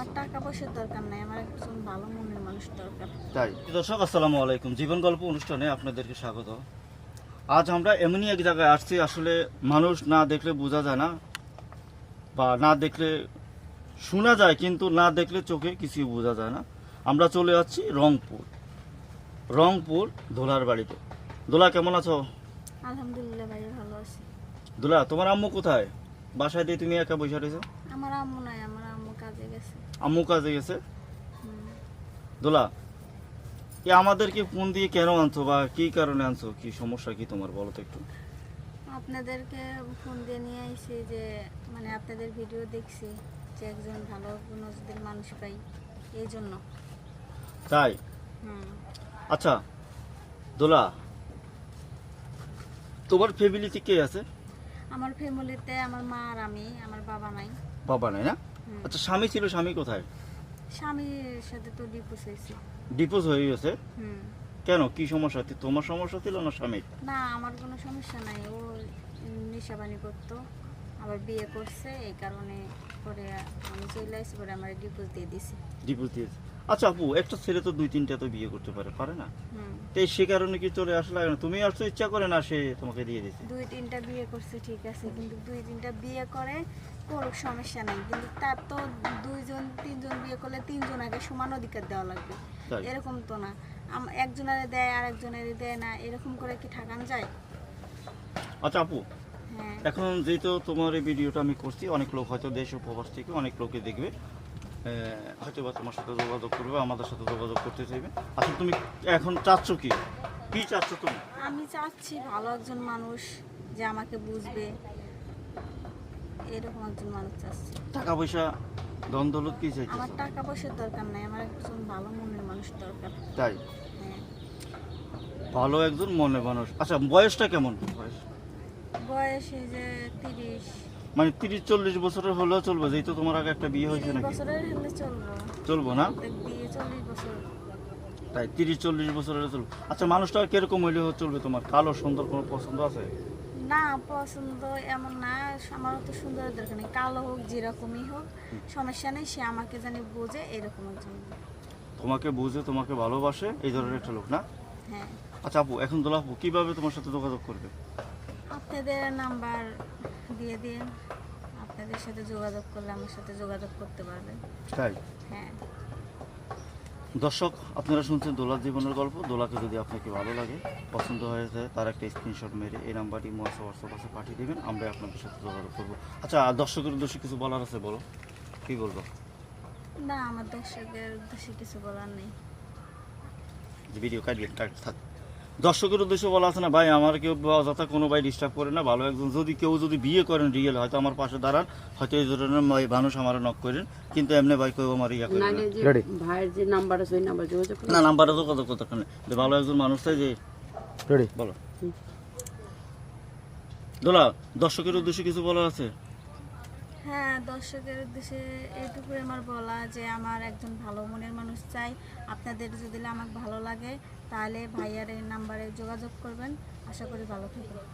আমার টাকা পয়সার দরকার নাই আমার একজন ভালো মনের মানুষ দরকার। তাই। দর্শক আসসালামু আলাইকুম। জীবন গল্প অনুষ্ঠানে আপনাদেরকে স্বাগত। আজ আমরা এমনই এক জায়গায় আসছি আসলে মানুষ না দেখলে বোঝা যায় না বা না দেখলে শোনা যায় কিন্তু না দেখলে চোখে কিছুই বোঝা যায় না। আমরা চলে যাচ্ছি রংপুর। রংপুর দোলার বাড়িতে। দোলা কেমন আছো? আলহামদুলিল্লাহ ভাই ভালো আছি। দোলা তোমার আম্মু কোথায়? বাসায় দিয়ে তুমি একা বসে রয়েছো? আমার আম্মু নাই আমার কাজে গেছে। আম্মু কাজে গেছে? দোলা এ আমাদেরকে ফোন দিয়ে কেন আনছো বা কি কারণে আনছো? কি সমস্যা কি তোমার বলো তো একটু। আপনাদেরকে ফোন দিয়ে নিয়ে আইছি যে মানে আপনাদের ভিডিও দেখছি যে একজন ভালো নজদের মানুষ পাই এই জন্য। তাই? হুম। আচ্ছা দোলা তোমার ফ্যামিলিতে কে আছে? আমার ফ্যামিলিতে আমার মা আর আমি আমার বাবা নাই। বাবা নাই না। আচ্ছা স্বামী ছিল স্বামী কোথায়? স্বামীর সাথে তো ডিপুস হয়েছে। ডিপোজ হয়ে গেছে? কেন? কি সমস্যা? তোমার সমস্যা ছিল না স্বামীর? না আমার কোনো সমস্যা নাই। ও নেশাবানি করতো আবার বিয়ে করছে এই কারণে পরে আমি চলে আসি পরে আমার ডিপোজ দিয়ে দিছি। ডিপোজ দিয়েছে। আচ্ছা আপু একটা ছেলে তো দুই তিনটা তো বিয়ে করতে পারে পারে না? তো সে কারণে কি চলে আসলে না? তুমি আসতে ইচ্ছা করে না সে তোমাকে দিয়ে দিয়েছে দুই তিনটা বিয়ে করছে ঠিক আছে। কিন্তু দুই তিনটা বিয়ে করে করুক সমস্যা নাই কিন্তু তার তো দুইজন তিনজন বিয়ে করলে তিনজন আগে সমান অধিকার দেওয়া লাগবে। এরকম তো না। একজনের দেয় আর একজনের দেয় না এরকম করে কি ঠাকান যায়? আচ্ছা আপু হ্যাঁ। এখন যেহেতু তোমার এই ভিডিওটা আমি করছি অনেক লোক হয়তো দেশ উপবাস থেকে অনেক লোকে দেখবে। হয়তো বা তোমার সাথে যোগাযোগ করবে আমাদের সাথে যোগাযোগ করতে চাইবে। আচ্ছা তুমি এখন চাচ্ছ কি? কি চাচ্ছ তুমি? আমি চাচ্ছি ভালো একজন মানুষ যে আমাকে বুঝবে। এরকম একজন মানুষ চাচ্ছি টাকা পয়সা ধন দৌলত কি চাইছো আমার টাকা পয়সার দরকার নাই আমার একজন ভালো মনের মানুষ দরকার। তাই? হ্যাঁ। ভালো একজন মনে মানুষ। আচ্ছা বয়সটা কেমন? বয়স? বয়স এই যে তিরিশ। মানে তিরিশ চল্লিশ বছরের হলেও চলবে যেহেতু তোমার আগে একটা বিয়ে হয়েছে নাকি? চলবো। না? বিয়ে চল্লিশ বছর। তাই তিরিশ চল্লিশ বছরের চলবে। আচ্ছা মানুষটা কীরকম হইলে চলবে তোমার? কালো সুন্দর কোনো পছন্দ আছে? না পছন্দ এমন না আমার তো সুন্দর দরকার নেই। কালো হোক যেরকমই হোক সমস্যা নেই সে আমাকে জানি বোঝে এরকম একজন তোমাকে বুঝে তোমাকে ভালোবাসে এই ধরনের একটা লোক না? হ্যাঁ। আচ্ছা আপু এখন দোলা আপু কীভাবে তোমার সাথে যোগাযোগ করবে? আপনাদের নাম্বার দিয়ে দিন। আপনাদের সাথে যোগাযোগ করলে আমার সাথে যোগাযোগ করতে পারবে তাই? হ্যাঁ। দর্শক আপনারা শুনছেন দোলার জীবনের গল্প। দোলাকে যদি আপনাকে ভালো লাগে পছন্দ হয়েছে যায় তার একটা স্ক্রিনশট মেরে এই নাম্বারটি মহাসা হোয়াটসঅ্যাপ আছে পাঠিয়ে দেবেন আমরা আপনাদের সাথে যোগাযোগ করব। আচ্ছা আর দর্শকের উদ্দেশ্যে কিছু বলার আছে বলো? কি বলব? না আমার দর্শকের উদ্দেশ্যে কিছু বলার নেই। ভিডিও কাটিয়ে কাট থাক। দর্শকের উদ্দেশ্যে বলা আছে না ভাই আমার কেউ অযথা কোনো ভাই ডিস্টার্ব করে না ভালো একজন। যদি কেউ যদি বিয়ে করেন রিয়েল হয়তো আমার পাশে দাঁড়ান হয়তো এই ধরনের মানুষ আমার নক করেন কিন্তু এমনি ভাই কেউ আমার ইয়া করেন না। ভাইয়ের যে নাম্বার আছে ওই নাম্বার যোগাযোগ না নাম্বারে তো কত কত যে ভালো একজন মানুষ চাই যে বলো। দোলা দর্শকের উদ্দেশ্যে কিছু বলার আছে? হ্যাঁ দর্শকের উদ্দেশ্যে এইটুকুই আমার বলা যে আমার একজন ভালো মনের মানুষ চাই। আপনাদের যদি আমাকে ভালো লাগে, তাহলে ভাইয়ার এই নাম্বারে যোগাযোগ করবেন। আশা করি ভালো থাকবেন।